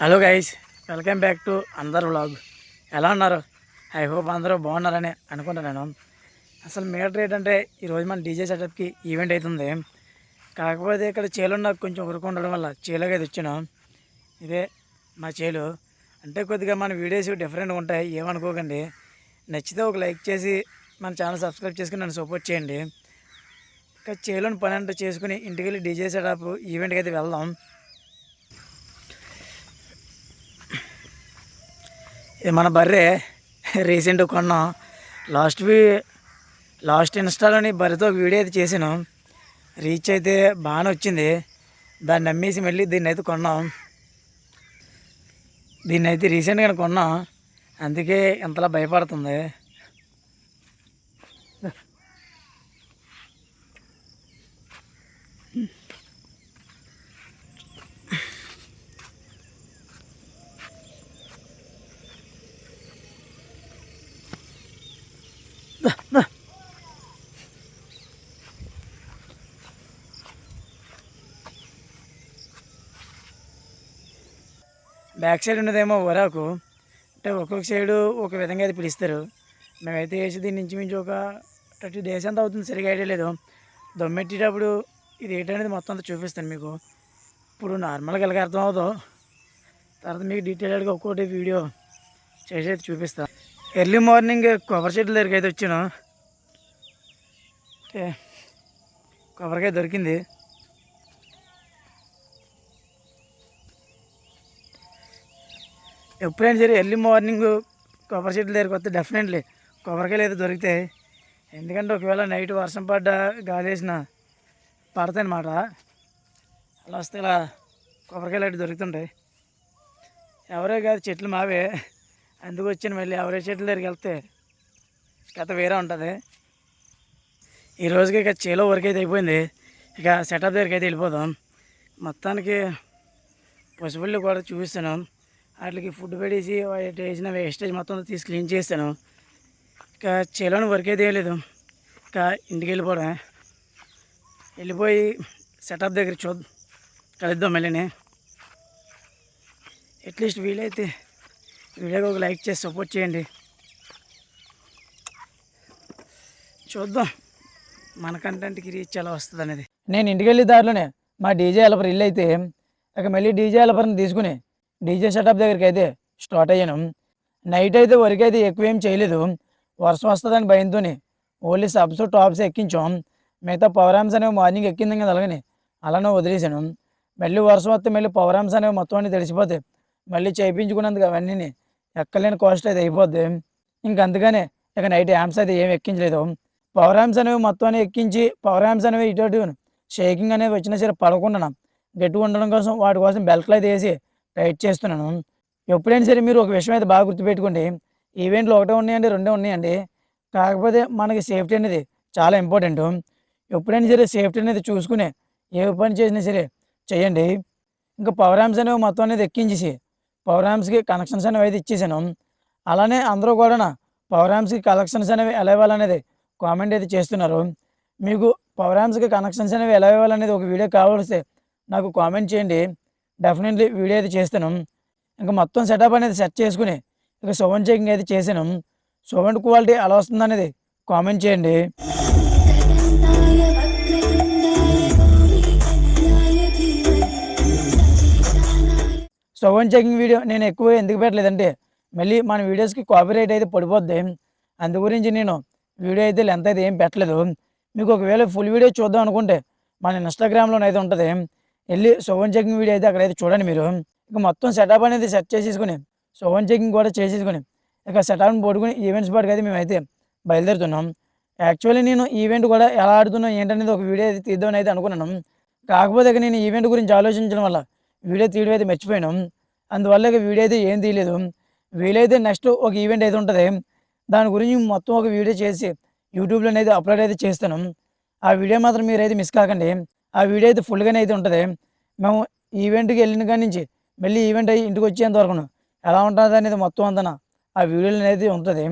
Hello guys welcome back to అందరు vlog. ఎలా ఉన్నారు? ఐ హోప్ అందరూ బాగున్నారని అనుకుంటున్నాను. అసలు మీటర్ ఏంటంటే ఈరోజు మన డీజే సెటప్కి ఈవెంట్ అవుతుంది కాకపోతే ఇక్కడ చేలు నాకు కొంచెం ఉరుకు ఉండడం వల్ల చేలోకి అయితే వచ్చాను. ఇదే మా చేలు. అంటే కొద్దిగా మన వీడియోస్ డిఫరెంట్గా ఉంటాయి ఏమనుకోకండి. నచ్చితే ఒక లైక్ చేసి మన ఛానల్ సబ్స్క్రైబ్ చేసుకుని నన్ను సపోర్ట్ చేయండి. ఇంకా చేలోని పని అంటే చేసుకుని ఇంటికి వెళ్ళి డీజే సెటప్ ఈవెంట్కి అయితే వెళ్దాం. ఇది మన బర్రె రీసెంట్ కొన్నాం. లాస్ట్ వీ లాస్ట్ ఇన్స్టాలోని బర్రెతో ఒక వీడియో అయితే చేసాను రీచ్ అయితే బాగానే వచ్చింది. దాన్ని నమ్మేసి మళ్ళీ దీన్ని అయితే కొన్నాం. దీన్ని అయితే రీసెంట్గా కొన్నాం. అందుకే ఇంతలా భయపడుతుంది. బ్యాక్ సైడ్ ఉన్నదేమో వరాకు. అంటే ఒక్కొక్క సైడు ఒక విధంగా అయితే పిలుస్తారు. మేమైతే వేసి దీని నుంచి మించి ఒక థర్టీ డేస్ అంత అవుతుంది సరిగా ఐడియా లేదు. దమ్మెట్టేటప్పుడు ఇది ఏంటనేది మొత్తం అంతా చూపిస్తాను మీకు. ఇప్పుడు నార్మల్గా ఎలాగ అర్థం అవుతుందో తర్వాత మీకు డీటెయిల్డ్గా ఒక్కొక్కటి వీడియో చేసి అయితే చూపిస్తాను. ఎర్లీ మార్నింగ్ కొబ్బరి చెట్ల దగ్గరికి అయితే వచ్చాను. కొబ్బరికాయ దొరికింది. ఎప్పుడైనా సరే ఎర్లీ మార్నింగ్ కొబ్బరి చెట్ల దగ్గరికి వస్తే డెఫినెట్లీ కొబ్బరికాయలు అయితే దొరుకుతాయి. ఎందుకంటే ఒకవేళ నైట్ వర్షం పడ్డా గాలి వేసిన పడతాయి అన్నమాట అలా వస్తే ఇలా కొబ్బరికాయలు అయితే దొరుకుతుంటాయి. ఎవరే కాదు చెట్లు మావే. అందుకు వచ్చాను మళ్ళీ ఎవరే చెట్ల దగ్గరికి వెళ్తే కథ వేరే ఉంటుంది. ఈ రోజుకి ఇక చేలో వర్క్ అయితే అయిపోయింది. ఇక సెటప్ దగ్గరికి అయితే వెళ్ళిపోదాం. మొత్తానికి పశువులు కూడా చూపిస్తాను. వాటికి ఫుడ్ పెట్టేసి వాటి వేసిన వేస్టేజ్ మొత్తం తీసి క్లీన్ చేస్తాను. ఇక చేలోని వర్క్ అయితే వేయలేదు లేదు. ఇక ఇంటికి వెళ్ళిపోవడమే. వెళ్ళిపోయి సెటప్ దగ్గర చూద్దాం. కలుద్దాం మళ్ళీ అట్లీస్ట్ వీలైతే వీడియోకి ఒక లైక్ చేసి సపోర్ట్ చేయండి. చూద్దాం. మన కంటెంట్కి రీచ్ ఎలా వస్తుంది అనేది. నేను ఇంటికి వెళ్ళే దారిలోనే మా డీజే ఎలపర్ ఇల్లు అయితే ఇక మళ్ళీ డీజే ఎలపర్ని తీసుకుని డీజే సెటప్ దగ్గరికి అయితే స్టార్ట్ అయ్యాను. నైట్ అయితే వరకు అయితే ఎక్కువ ఏం చేయలేదు. వర్షం వస్తుందని భయంతో ఓన్లీ సబ్స్ టాప్స్ ఎక్కించాం. మిగతా పవర్ ఆమ్స్ అనేవి మార్నింగ్ ఎక్కింది కదా అలాగని అలానే వదిలేసాను మళ్ళీ వర్షం వస్తే మళ్ళీ పవర్ ఆమ్స్ అనేవి మొత్తం అన్ని తెలిసిపోతే మళ్ళీ చేయించుకున్నందుకు అవన్నీ ఎక్కలేని కాస్ట్ అయితే అయిపోద్ది. ఇంక అందుకనే ఇక నైట్ యామ్స్ అయితే ఏమి ఎక్కించలేదు. పవర్ యామ్స్ అనేవి మొత్తం ఎక్కించి పవర్ యామ్స్ అనేవి ఇటు అటు షేకింగ్ అనేది వచ్చినా సరే పడకుండా గట్టి ఉండడం కోసం వాటి కోసం బెల్ట్లు అయితే వేసి టైట్ చేస్తున్నాను. ఎప్పుడైనా సరే మీరు ఒక విషయం అయితే బాగా గుర్తుపెట్టుకోండి. ఈవెంట్లు ఒకటే ఉన్నాయండి రెండే ఉన్నాయండి. కాకపోతే మనకి సేఫ్టీ అనేది చాలా ఇంపార్టెంట్ ఎప్పుడైనా సరే సేఫ్టీ అనేది చూసుకునే ఏ పని చేసినా సరే చేయండి. ఇంకా పవర్ యామ్స్ అనేవి మొత్తం అనేది ఎక్కించేసి పవర్ యామ్స్కి కనెక్షన్స్ అనేవి అయితే ఇచ్చేసాను. అలానే అందరూ కూడా పవర్ యామ్స్కి కనెక్షన్స్ అనేవి ఎలా ఇవ్వాలనేది కామెంట్ అయితే చేస్తున్నారు. మీకు పవర్ యామ్స్కి కనెక్షన్స్ అనేవి ఎలా ఇవ్వాలనేది ఒక వీడియో కావాల్సి నాకు కామెంట్ చేయండి. డెఫినెట్లీ వీడియో అయితే చేస్తాను. ఇంకా మొత్తం సెటప్ అనేది సెట్ చేసుకుని ఇక సౌండ్ చెకింగ్ అయితే చేశాను. సౌండ్ క్వాలిటీ ఎలా వస్తుంది అనేది కామెంట్ చేయండి. సౌండ్ చెకింగ్ వీడియో నేను ఎక్కువ ఎందుకు పెట్టలేదంటే మళ్ళీ మన వీడియోస్కి కాపీరైట్ అయితే పడిపోద్ది. అందు గురించి నేను వీడియో అయితే లెంత్ అయితే ఏం పెట్టలేదు. మీకు ఒకవేళ ఫుల్ వీడియో చూద్దాం అనుకుంటే మన ఇన్స్టాగ్రామ్లో అయితే ఉంటుంది. వెళ్ళి సోవన్ చెకింగ్ వీడియో అయితే అక్కడైతే చూడండి మీరు. ఇక మొత్తం సెటప్ అనేది సెట్ చేసేసుకుని సోవన్ చెకింగ్ కూడా చేసేసుకుని ఇక సెటప్ని పడుకుని ఈవెంట్స్ పాటుకు అయితే మేమైతే బయలుదేరుతున్నాం. యాక్చువల్లీ నేను ఈవెంట్ కూడా ఎలా ఆడుతున్నాం ఏంటనేది ఒక వీడియో అయితే తీద్దామని అయితే అనుకున్నాను. కాకపోతే నేను ఈవెంట్ గురించి ఆలోచించడం వల్ల వీడియో తీయడం అయితే మర్చిపోయాను. అందువల్ల ఇక వీడియో అయితే ఏం తీయలేదు. వీలైతే నెక్స్ట్ ఒక ఈవెంట్ అయితే ఉంటుంది. దాని గురించి మొత్తం ఒక వీడియో చేసి యూట్యూబ్లో అయితే అప్లోడ్ అయితే చేస్తాను. ఆ వీడియో మాత్రం మీరు అయితే మిస్ కాకండి. ఆ వీడియో అయితే ఫుల్గానే అయితే ఉంటుంది. మేము ఈవెంట్కి వెళ్ళిన కాడి నుంచి మళ్ళీ ఈవెంట్ అయ్యి ఇంటికి వచ్చేంత వరకు ఎలా ఉంటుంది అనేది మొత్తం అంతా ఆ వీడియోలో అనేది ఉంటుంది.